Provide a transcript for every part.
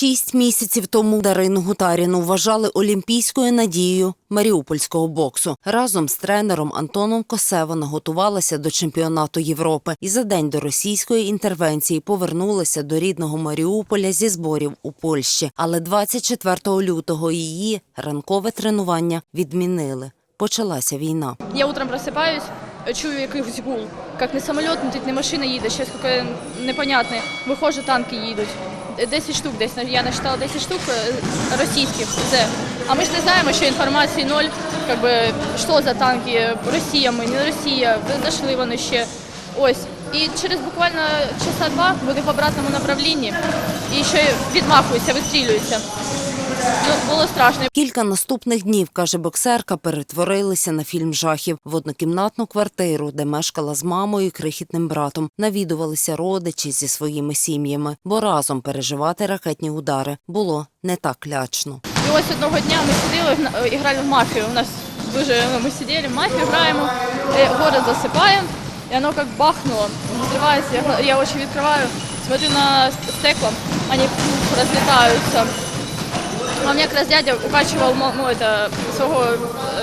Шість місяців тому Дарину Гутаріну вважали олімпійською надією маріупольського боксу. Разом з тренером Антоном Косе вона готувалася до чемпіонату Європи і за день до російської інтервенції повернулася до рідного Маріуполя зі зборів у Польщі. Але 24 лютого її ранкове тренування відмінили. Почалася війна. Я утром просипаюсь, чую якийсь гул. Як не самоліт летить, не машина їде, щось таке непонятне. Виходжу, танки їдуть. 10 штук десь. Я насчитала 10 штук е, російських. Це. А ми ж не знаємо, що інформації ноль. Как би, що за танки, Росія ми, не Росія, знайшли вони ще. Ось. І через буквально часа два вони в обратному направлінні і ще відмахуються, вистрілюються. Ну, було страшно. Кілька наступних днів, каже боксерка, перетворилися на фільм жахів в однокімнатну квартиру, де мешкала з мамою і крихітним братом. Навідувалися родичі зі своїми сім'ями, бо разом переживати ракетні удари було не так лячно. І ось одного дня ми сиділи і грали в мафію. У нас дуже ну, ми сиділи, в мафію граємо, город засипаємо, і воно як бахнуло, взривається. Я, я очі відкриваю, смотрю на стекла, вони розлітаються. А у мене якраз дядя укачував мо- ну, это,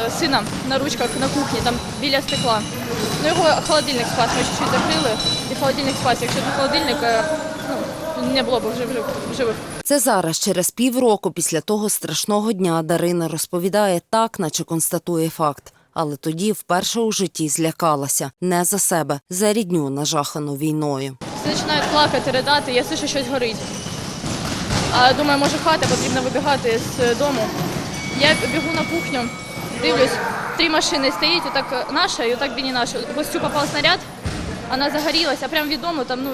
е, сина на ручках на кухні, там біля стекла. Ну його холодильник спас, ми чуть-чуть закрили, і холодильник спас. Якщо б не холодильник, е, ну, не було б в жив- в живих. Це зараз, через півроку після того страшного дня, Дарина розповідає так, наче констатує факт. Але тоді вперше у житті злякалася не за себе, за рідню нажахану війною. Всі починають плакати, ридати, я слышу, щось горить. А думаю, може хата, потрібно вибігати з дому. Я бігу на кухню, дивлюсь, три машини стоїть, отак наша і отак біні наша. Ось цю попав снаряд, вона загорілася, прямо від дому, там ну,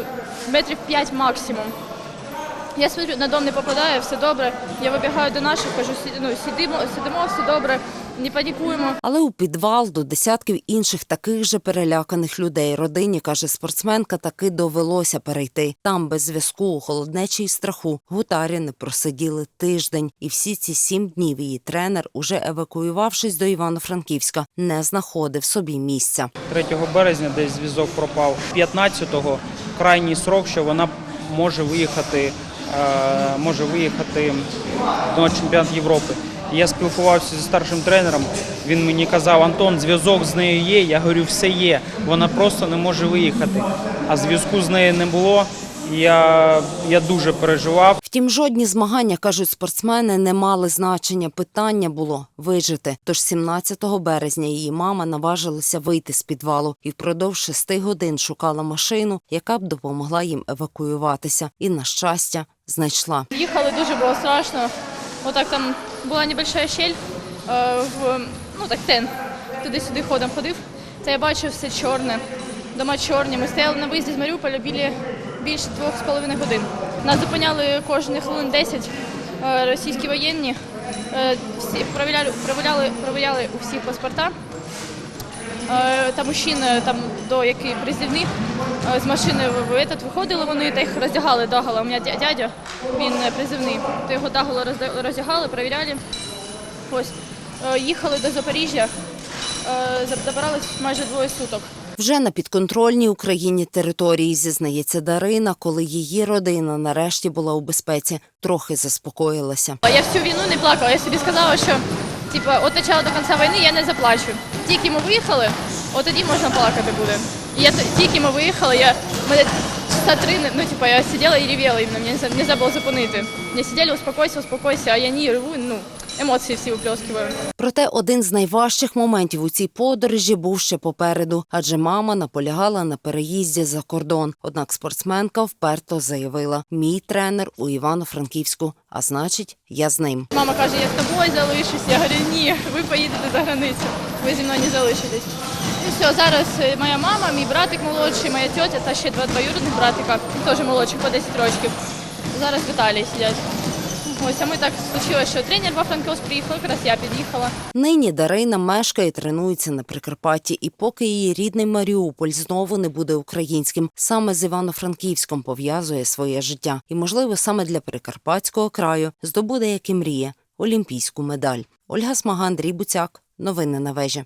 метрів 5 максимум. Я смотрю, на дом не попадає, все добре. Я вибігаю до наших, кажу, «Сі- ну, сидимо, сидимо, все добре, не панікуємо. Але у підвал до десятків інших таких же переляканих людей родині, каже спортсменка, таки довелося перейти. Там без зв'язку, у холоднечі й страху, гутаріни просиділи тиждень, і всі ці сім днів її тренер, уже евакуювавшись до Івано-Франківська, не знаходив собі місця. 3 березня десь зв'язок пропав. 15-го крайній срок, що вона може виїхати, е, може виїхати на чемпіонат Європи. Я спілкувався зі старшим тренером. Він мені казав, Антон, зв'язок з нею є. Я говорю, все є. Вона просто не може виїхати. А зв'язку з нею не було. Я, я дуже переживав. Втім, жодні змагання, кажуть спортсмени, не мали значення. Питання було вижити. Тож 17 березня її мама наважилася вийти з підвалу і впродовж шести годин шукала машину, яка б допомогла їм евакуюватися. І, на щастя, знайшла. Їхали дуже було страшно. Отак там була небольшая щель е, в ну так тен. Туди-сюди ходом ходив. Та я бачив все чорне. Дома чорні. Ми стояли на виїзді з Маріуполя біля більше двох з половиною годин. Нас зупиняли кожні хвилин 10 е, російські воєнні. Е, Всі провіряли, провіряли, провіряли у всіх паспорта. Та мужчини там до який призивних з машини в, этот, виходили вони та їх роздягали дагала. У мене дя- дядя, він е, призивний. То його дагало роздягали, перевіряли. Ось Е, їхали до Запоріжжя, е, за- добирались майже двоє суток. Вже на підконтрольній Україні території зізнається Дарина, коли її родина нарешті була у безпеці, трохи заспокоїлася. Я всю війну не плакала. Я собі сказала, що типа, от почала до кінця війни я не заплачу. Тільки ми виїхали, от тоді можна плакати буде. Я тільки ми виїхали, я мене часа три, ну типа я сиділа і ревела, іменно мені не можна було зупинити. Я сиділа, успокойся, успокойся, а я ні, реву, ну емоції всі виплескиваю. Проте один з найважчих моментів у цій подорожі був ще попереду, адже мама наполягала на переїзді за кордон. Однак спортсменка вперто заявила: мій тренер у Івано-Франківську, а значить, я з ним. Мама каже, я з тобою залишусь. Я говорю, ні, ви поїдете за границю, ви зі мною не залишитесь. Все, зараз е, моя мама, мій братик молодший, моя тьотя та ще два двоюрідних братика, теж молодших по 10 років. Зараз в Італії сидять. Ось, а ми так случилось, що тренер во Франківськ приїхав, якраз я під'їхала. Нині Дарина мешкає і тренується на Прикарпатті, і поки її рідний Маріуполь знову не буде українським, саме з Івано-Франківськом пов'язує своє життя. І, можливо, саме для Прикарпатського краю здобуде, як і мріє, олімпійську медаль. Ольга Смага, Андрій Буцяк. Новини на вежі.